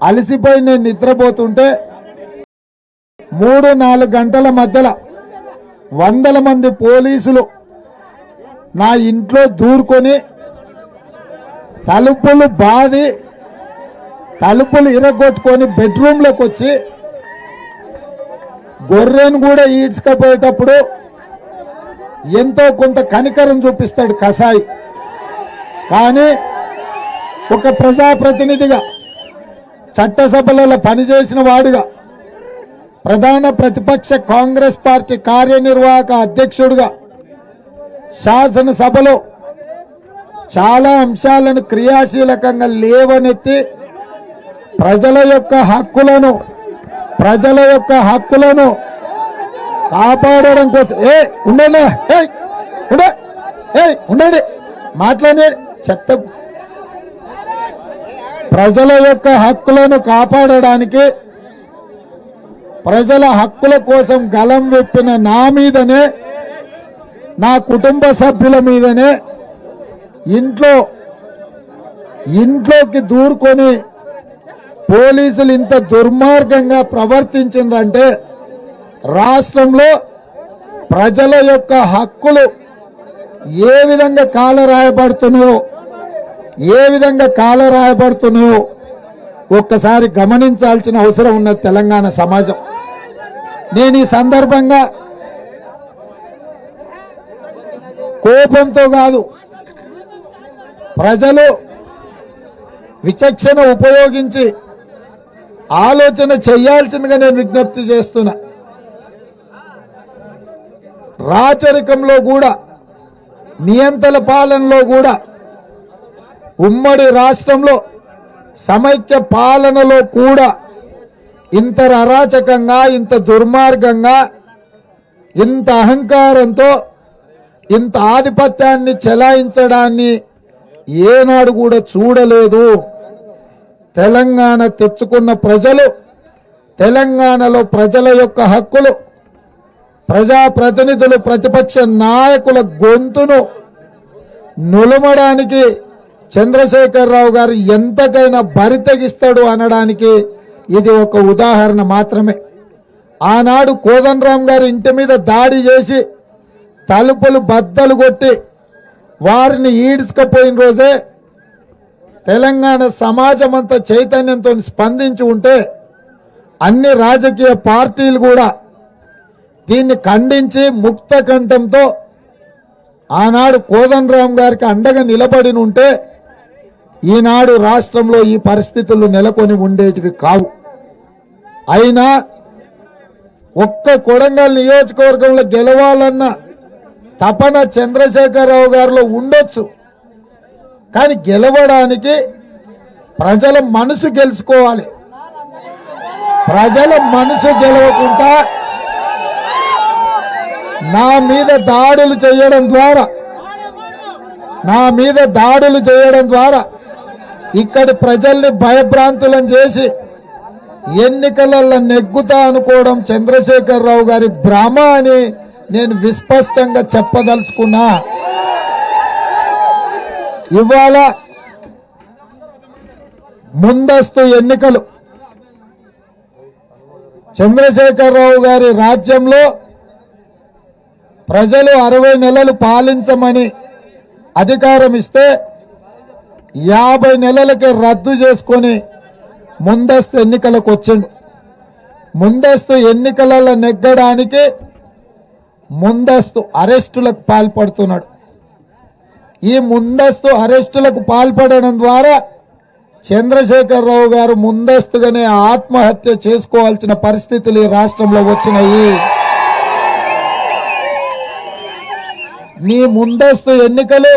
అలసిపోయి నేను నిద్రపోతుంటే మూడు నాలుగు గంటల మధ్యలో వందల మంది పోలీసులు నా ఇంట్లో దూరుకొని తలుపులు బాది తలుపులు ఇరగొట్టుకొని బెడ్రూమ్లోకి వచ్చి గొర్రెను కూడా ఈడ్చుకపోయేటప్పుడు ఎంతో కొంత కనికరం చూపిస్తాడు కసాయి. కానీ ఒక ప్రజాప్రతినిధిగా చట్టసభలలో పనిచేసిన వాడుగా ప్రధాన ప్రతిపక్ష కాంగ్రెస్ పార్టీ కార్యనిర్వాహక అధ్యక్షుడుగా శాసనసభలో చాలా అంశాలను క్రియాశీలకంగా లేవనెత్తి ప్రజల యొక్క హక్కులను ప్రజల యొక్క హక్కులను కాపాడడం కోసం ఏ ఉండండి ఏయ్, ఉండండి మాట్లాడే చెత్త ప్రజల యొక్క హక్కులను కాపాడడానికి ప్రజల హక్కుల కోసం గలం విప్పిన నా మీదనే నా కుటుంబ సభ్యుల మీదనే ఇంట్లో ఇంట్లోకి దూరుకొని పోలీసులు ఇంత దుర్మార్గంగా ప్రవర్తించిందంటే రాష్ట్రంలో ప్రజల యొక్క హక్కులు ఏ విధంగా కాలరాయబడుతున్నాయో ఏ విధంగా కాలరాయబడుతున్నాయో ఒక్కసారి గమనించాల్సిన అవసరం ఉన్న తెలంగాణ సమాజం. నేను ఈ సందర్భంగా కోపంతో కాదు ప్రజలు విచక్షణ ఉపయోగించి ఆలోచన చేయాల్సిందిగా నేను విజ్ఞప్తి చేస్తున్నా. రాచరికంలో కూడా నియంత్రణ పాలనలో కూడా ఉమ్మడి రాష్ట్రంలో సమైక్య పాలనలో కూడా ఇంత అరాచకంగా ఇంత దుర్మార్గంగా ఇంత అహంకారంతో ఇంత ఆధిపత్యాన్ని చెలాయించడాన్ని ఏనాడు కూడా చూడలేదు. తెలంగాణ తెచ్చుకున్న ప్రజలు తెలంగాణలో ప్రజల యొక్క హక్కులు ప్రజాప్రతినిధులు ప్రతిపక్ష నాయకుల గొంతును నులమడానికి చంద్రశేఖరరావు గారు ఎంతకైనా బరితెగిస్తాడు అనడానికి ఇది ఒక ఉదాహరణ మాత్రమే. ఆనాడు కోదండరాం గారి ఇంటి మీద దాడి చేసి తలుపులు బద్దలు కొట్టి వారిని ఈడ్చుకపోయిన రోజే తెలంగాణ సమాజం అంతా చైతన్యంతో స్పందించి ఉంటే అన్ని రాజకీయ పార్టీలు కూడా దీన్ని ఖండించి ముక్త కంఠంతో ఆనాడు కోదండరాం గారికి అండగా నిలబడి ఉంటే ఈనాడు రాష్ట్రంలో ఈ పరిస్థితులు నెలకొని ఉండేటివి కావు. అయినా ఒక్క కొడంగల్ నియోజకవర్గంలో గెలవాలన్న తపన చంద్రశేఖరరావు గారిలో ఉండొచ్చు. కానీ గెలవడానికి ప్రజల మనసు గెలుచుకోవాలి. ప్రజల మనసు గెలవకుండా నా మీద దాడులు చేయడం ద్వారా నా మీద దాడులు చేయడం ద్వారా ఇక్కడ ప్రజల్ని భయభ్రాంతులను చేసి ఎన్నికలలో నెగ్గుతా అనుకోవడం చంద్రశేఖరరావు గారి భ్రమ అని నేను విస్పష్టంగా చెప్పదలుచుకున్నా. ఇవాళ ముందస్తు ఎన్నికలు. చంద్రశేఖరరావు గారి రాజ్యంలో ప్రజలు అరవై నెలలు పాలించమని అధికారం ఇస్తే యాభై నెలలకి రద్దు చేసుకొని ముందస్తు ఎన్నికలకు వచ్చిండు. ముందస్తు ఎన్నికలలో నెగ్గడానికి ముందస్తు అరెస్టులకు పాల్పడుతున్నాడు. ఈ ముందస్తు అరెస్టులకు పాల్పడడం ద్వారా చంద్రశేఖరరావు గారు ముందస్తుగానే ఆత్మహత్య చేసుకోవాల్సిన పరిస్థితులు ఈ రాష్ట్రంలో వచ్చినాయి. నీ ముందస్తు ఎన్నికలు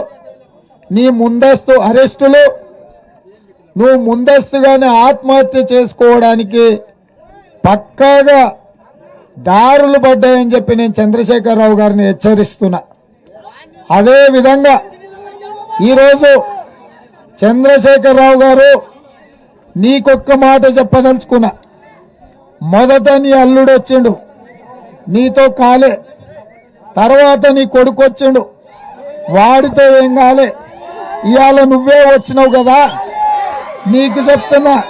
నీ ముందస్తు అరెస్టులు నువ్వు ముందస్తుగానే ఆత్మహత్య చేసుకోవడానికి పక్కాగా దారులు పడ్డాయని చెప్పి నేను చంద్రశేఖరరావు గారిని హెచ్చరిస్తున్నా. అదే విధంగా ఈరోజు చంద్రశేఖరరావు గారు నీకొక్క మాట చెప్పదలుచుకున్నా. మొదట నీ అల్లుడు వచ్చిండు నీతో కాలే. తర్వాత నీ కొడుకు వచ్చిండు వాడితో ఏం కాలే. ఇవాళ నువ్వే వచ్చినావు కదా? నీకు చెప్తున్నా.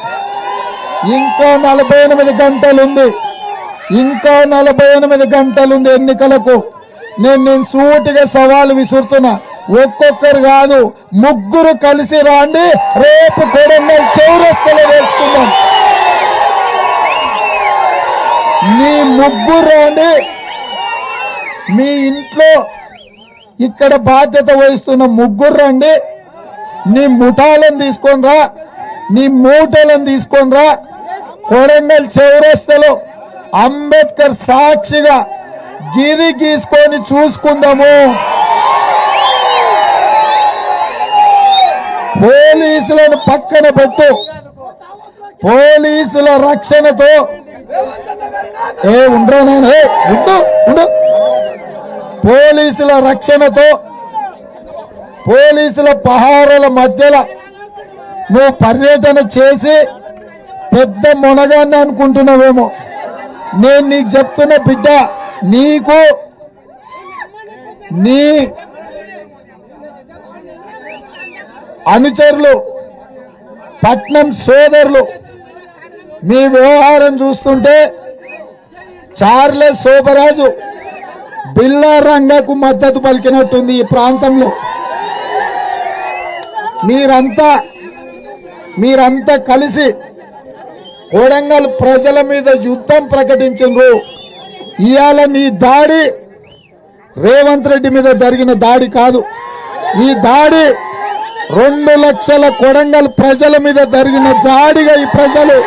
ఇంకా నలభై ఎనిమిది గంటలుంది. ఇంకా నలభై ఎనిమిది గంటలుంది ఎన్నికలకు. నేను నేను సూటిగా సవాలు విసురుతున్నా. ఒక్కొక్కరు కాదు ముగ్గురు కలిసి రాండి రేపు కొడంగల్ చౌరస్తలో వేసుకుందాం. మీ ముగ్గురు రాండి. మీ ఇంట్లో ఇక్కడ బాధ్యత వహిస్తున్న ముగ్గురు రండి. నీ ముఠాలను తీసుకొనిరా. నీ మూటలను తీసుకొనిరా. కొడంగల్ చౌరస్తలో అంబేద్కర్ సాక్షిగా గిరి గీసుకొని చూసుకుందాము. పోలీసులను పక్కన పెట్టు. పోలీసుల రక్షణతో. ఏ ఉండరా నేను ఉండు ఉండు. పోలీసుల రక్షణతో పోలీసుల పహారల మధ్యలో నువ్వు పర్యటన చేసి పెద్ద మునగాన్ని అనుకుంటున్నావేమో. నేను నీకు చెప్తున్న బిడ్డ నీకు నీ అనుచరులు పట్నం సోదరులు మీ వ్యవహారం చూస్తుంటే చార్లెస్ శోభరాజు బిల్లా రంగకు మద్దతు పలికినట్టుంది ఈ ప్రాంతంలో. మీరంతా మీరంతా కలిసి కొడంగల్ ప్రజల మీద యుద్ధం ప్రకటించారు ఇవాళ నీ దాడి రేవంత్ రెడ్డి మీద జరిగిన దాడి కాదు. ఈ దాడి రెండు లక్షల కొడంగల్ ప్రజల మీద జరిగిన జాడిగా ఈ ప్రజలు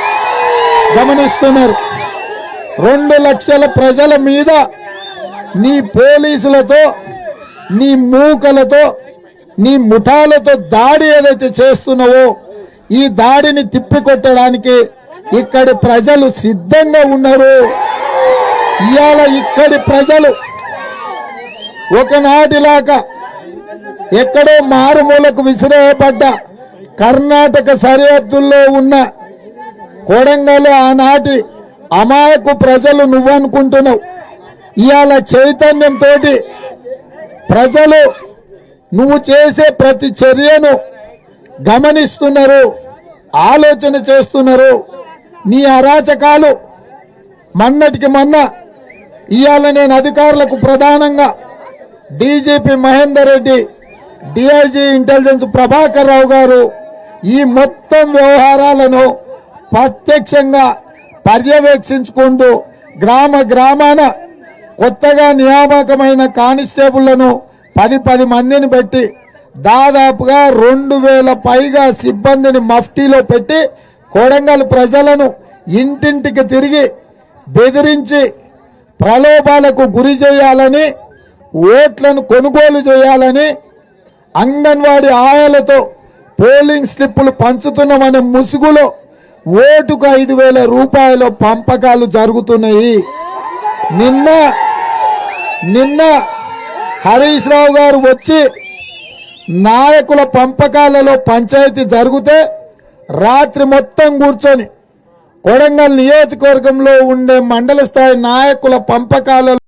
గమనిస్తున్నారు. రెండు లక్షల ప్రజల మీద నీ పోలీసులతో నీ మూకలతో నీ ముఠాలతో దాడి ఏదైతే చేస్తున్నావో ఈ దాడిని తిప్పికొట్టడానికి ఇక్కడి ప్రజలు సిద్ధంగా ఉన్నారు. ఇవాళ ఇక్కడి ప్రజలు ఒకనాటిలాగా ఎక్కడో మారుమూలకు విసిరేయబడ్డ కర్ణాటక సరిహద్దుల్లో ఉన్న కొడంగల్ ఆనాటి అమాయకు ప్రజలు నువ్వనుకుంటున్నావు. ఇవాళ చైతన్యంతో ప్రజలు నువ్వు చేసే ప్రతి చర్యను గమనిస్తున్నారు ఆలోచన చేస్తున్నారు. నీ అరాచకాలు మన్నటికి మొన్న. ఇవాళ నేను అధికారులకు ప్రధానంగా DGP Mahender Reddy DIG intelligence Prabhakar Rao గారు ఈ మొత్తం వ్యవహారాలను ప్రత్యక్షంగా పర్యవేక్షించుకుంటూ గ్రామ గ్రామాన కొత్తగా నియామకమైన కానిస్టేబుళ్ళను పది పది మందిని పెట్టి దాదాపుగా రెండు వేల పైగా సిబ్బందిని మఫ్టీలో పెట్టి కొడంగల్ ప్రజలను ఇంటింటికి తిరిగి బెదిరించి ప్రలోభాలకు గురి చేయాలని ఓట్లను కొనుగోలు చేయాలని అంగన్వాడీ ఆయాలతో పోలింగ్ స్లిప్పులు పంచుతున్నామనే ముసుగులో ఓటుకు ఐదు వేల రూపాయల పంపకాలు జరుగుతున్నాయి. నిన్న నిన్న హరీష్ రావు గారు వచ్చి నాయకుల పంపకాలలో పంచాయతీ జరిగితే రాత్రి మొత్తం కూర్చొని కొడంగల్ నియోజకవర్గంలో ఉండే మండల స్థాయి నాయకుల పంపకాలలో